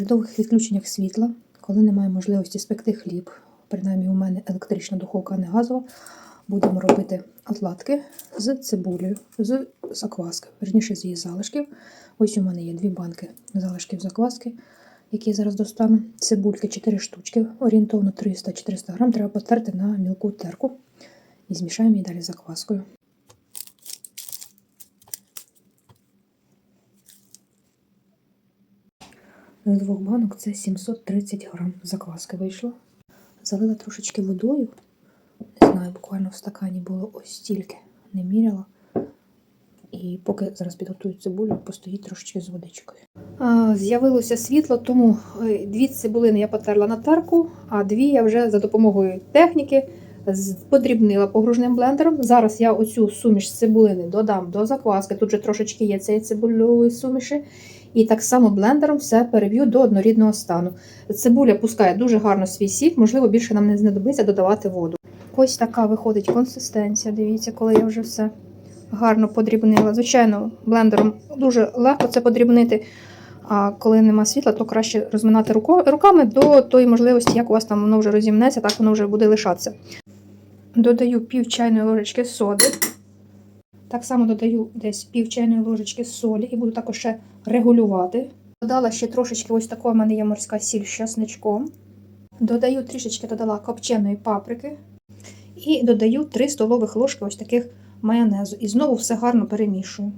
При довгих відключеннях світла, коли немає можливості спекти хліб, принаймні у мене електрична духовка, а не газова, будемо робити отладки з цибулею, з закваски, верніше з її залишків. Ось у мене є дві банки залишків закваски, які я зараз достану. Цибульки 4 штучки, орієнтовно 300-400 грам, треба потерти на мілку терку і змішаємо її далі закваскою. З двох банок це 730 грам закваски вийшло. Залила трошечки водою. Не знаю, буквально в стакані було ось стільки. Не міряла. І поки зараз підготую цибулю, постоїть трошечки з водичкою. З'явилося світло, тому е, дві цибулини я потерла на тарку, а дві я вже за допомогою техніки подрібнила погружним блендером. Зараз я оцю суміш цибулини додам до закваски. Тут же трошечки є цієї цибульової суміші. І так само блендером все переб'ю до однорідного стану. Цибуля пускає дуже гарно свій сік, можливо, більше нам не знадобиться додавати воду. Ось така виходить консистенція. Дивіться, коли я вже все гарно подрібнила. Звичайно, блендером дуже легко це подрібнити. А коли нема світла, то краще розминати руками до тої можливості, як у вас там воно вже розімнеться, так воно вже буде лишатися. Додаю пів чайної ложечки соди. Так само додаю десь пів чайної ложечки солі і буду також ще регулювати. Додала ще трошечки, ось такого в мене є морська сіль з часничком. Додаю трішечки додала копченої паприки. І додаю 3 столових ложки ось таких майонезу. І знову все гарно перемішую.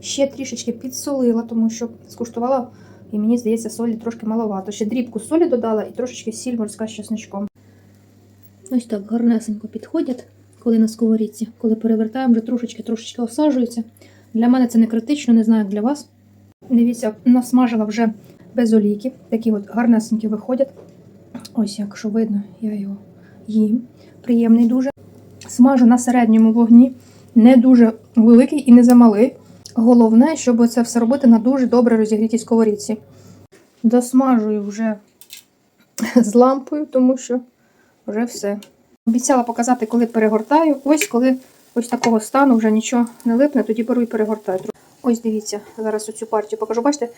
Ще трішечки підсолила, тому що скуштувала, і мені здається, солі трошки маловато. Ще дрібку солі додала і трошечки сіль морська з часничком. Ось так гарнесенько підходять, коли на сковорідці. Коли перевертаємо, вже трошечки-трошечки осаджуються. Для мене це не критично, не знаю, як для вас. Дивіться, насмажила вже без олійки. Такі от гарнесенькі виходять. Ось, якщо видно, я його їм. Приємний дуже. Смажу на середньому вогні, не дуже великий і не замалий. Головне, щоб це все робити на дуже добре розігрітій сковорідці. Досмажую вже з лампою, тому що вже все. Обіцяла показати, коли перегортаю. Ось коли ось такого стану вже нічого не липне, тоді беру і перегортаю. Ось дивіться, зараз оцю партію покажу. Бачите,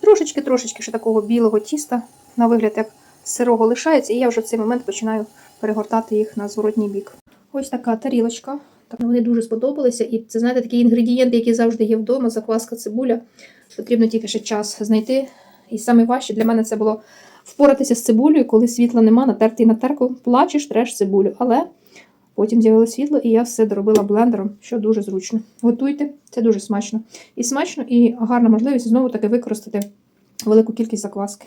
трошечки-трошечки ще такого білого тіста, на вигляд як сирого лишається, і я вже в цей момент починаю перегортати їх на зворотній бік. Ось така тарілочка. Так, вони дуже сподобалися. І це, знаєте, такі інгредієнти, які завжди є вдома, закваска, цибуля. Потрібно тільки ще час знайти. І саме важче для мене це було впоратися з цибулею, коли світла нема, натерти на терку, плачеш, треш цибулю. Але потім з'явилося світло, і я все доробила блендером, що дуже зручно. Готуйте, це дуже смачно. І смачно, і гарна можливість знову таки використати велику кількість закваски.